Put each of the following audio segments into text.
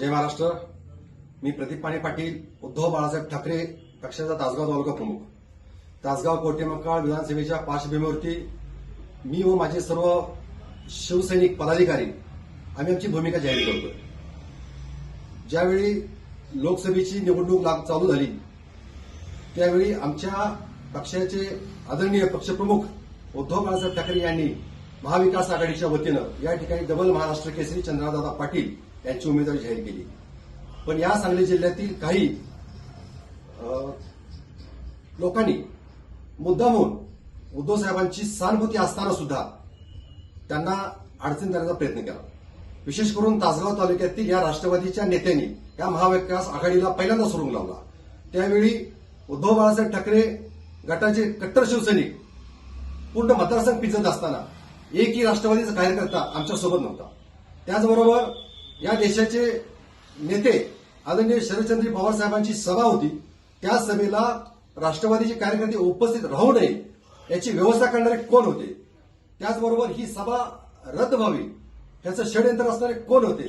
जय महाराष्ट्र. मी प्रदीप पाणी पाटील उद्धव बाळासाहेब ठाकरे पक्षाचा तासगाव तालुका प्रमुख. तासगाव कोटेमकाळ विधानसभेच्या पार्श्वभूमीवरती मी व माझे सर्व शिवसैनिक पदाधिकारी आम्ही आमची भूमिका जाहीर करतो ज्यावेळी लोकसभेची निवडणूक लाग चालू झाली त्यावेळी आमच्या पक्षाचे आदरणीय पक्षप्रमुख उद्धव बाळासाहेब ठाकरे यांनी महाविकास आघाडीच्या वतीनं या ठिकाणी डबल महाराष्ट्र केसरी चंद्रदादा पाटील यांची उमेदवारी जाहीर केली. पण या सांगली जिल्ह्यातील काही लोकांनी मुद्दामून उद्धव साहेबांची सहानुभूती असताना सुद्धा त्यांना अडचण देण्याचा प्रयत्न केला. विशेष करून तासगाव तालुक्यातील या राष्ट्रवादीच्या नेत्यांनी या महाविकास आघाडीला पहिल्यांदा सुरुंग लावला. त्यावेळी उद्धव बाळासाहेब ठाकरे गटाचे कट्टर शिवसैनिक पूर्ण मतदारसंघ पिजत असताना एकही राष्ट्रवादीचा कार्यकर्ता आमच्यासोबत नव्हता. त्याचबरोबर या देशाचे नेते आदरणीय शरदचंद्र पवार साहेबांची सभा होती. त्या सभेला राष्ट्रवादीचे कार्यकर्ते उपस्थित राहू नये याची व्यवस्था करणारे कोण होते? त्याचबरोबर ही सभा रद्द व्हावी त्याचं षडयंत्र असणारे कोण होते?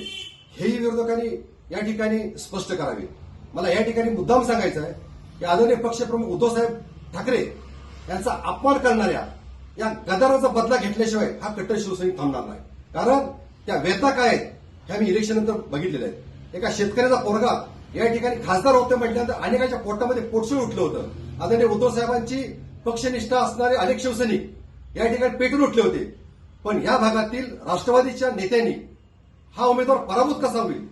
हेही विरोधकांनी या ठिकाणी स्पष्ट करावे. मला या ठिकाणी मुद्दाम सांगायचं आहे की आदरणीय पक्षप्रमुख उद्धवसाहेब ठाकरे यांचा अपमान करणाऱ्या या गदाराचा बदला घेतल्याशिवाय हा कट्टर शिवसैनिक थांबणार नाही. कारण त्या वेता काय आहेत? ह्या मी इलेक्शन नंतर बघितलेलं एका शेतकऱ्याचा पोरगा या ठिकाणी खासदार होते म्हटल्यानंतर अनेकांच्या पोटामध्ये पोटसूळ उठलं होतं. आदरणीय उद्धव साहेबांची पक्षनिष्ठा असणारे अनेक शिवसैनिक या ठिकाणी पेटून उठले होते. पण या भागातील राष्ट्रवादीच्या नेत्यांनी हा उमेदवार पराभूत कसा होईल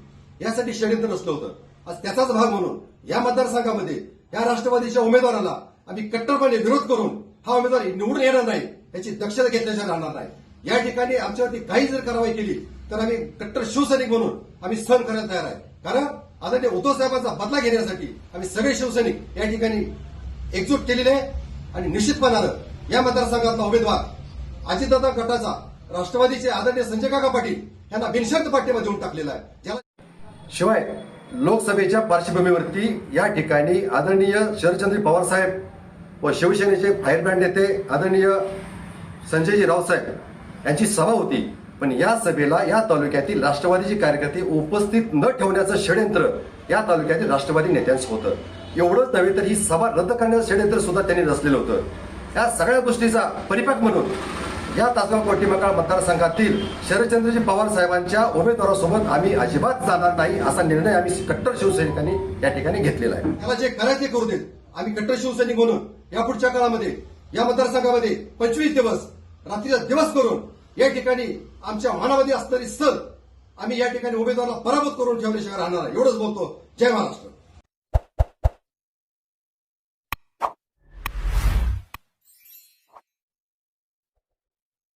यासाठी षडयंत्र रचलं होतं. आज त्याचाच भाग म्हणून या मतदारसंघामध्ये या राष्ट्रवादीच्या उमेदवाराला आम्ही कट्टरपणे विरोध करून हा उमेदवार निवडून येणार नाही याची दक्षता घेतल्याशिवाय राहणार नाही. या ठिकाणी आमच्यावरती काही जर कारवाई केली तर आम्ही कट्टर शिवसैनिक म्हणून आम्ही सहन करायला तयार आहे. कारण आदरणीय उद्धव साहेबांचा बदला घेण्यासाठी आम्ही सगळे शिवसैनिक या ठिकाणी एकजूट केलेले आहे. आणि निश्चितपणानं या मतदारसंघातला उमेदवार अजितदादा गटाचा राष्ट्रवादीचे आदरणीय संजय काका पाटील यांना बिनशर्त पाठिंबा देऊन टाकलेला आहे. ज्याला शिवाय लोकसभेच्या पार्श्वभूमीवरती या ठिकाणी आदरणीय शरदचंद्र पवार साहेब व शिवसेनेचे फायरब्रँड नेते आदरणीय संजयजी रावसाहेब यांची सभा होती. पण या सभेला या तालुक्यातील राष्ट्रवादीचे कार्यकर्ते उपस्थित न ठेवण्याचं षडयंत्र या तालुक्यातील राष्ट्रवादी नेत्यांचं होतं. एवढंच नव्हे तर ही सभा रद्द करण्याचं षडयंत्र सुद्धा त्यांनी रचलेलं होतं. या सगळ्या गोष्टीचा परिपाक म्हणून या तासगाव कोटीमकाळ मतदारसंघातील शरदचंद्रजी पवार साहेबांच्या उमेदवारासोबत आम्ही अजिबात जाणार नाही असा निर्णय आम्ही कट्टर शिवसैनिकांनी या ठिकाणी घेतलेला आहे. त्याला जे करायचे करू देत. आम्ही कट्टर शिवसैनिक म्हणून या पुढच्या काळामध्ये या मतदारसंघामध्ये पंचवीस दिवस रात्रीचा दिवस करून या ठिकाणी आमच्या मनामध्ये असणारी सर आम्ही या ठिकाणी उमेदवाराला पराभूत करून ठेवल्याशिवाय राहणार आहे. एवढंच बोलतो जय महाराष्ट्र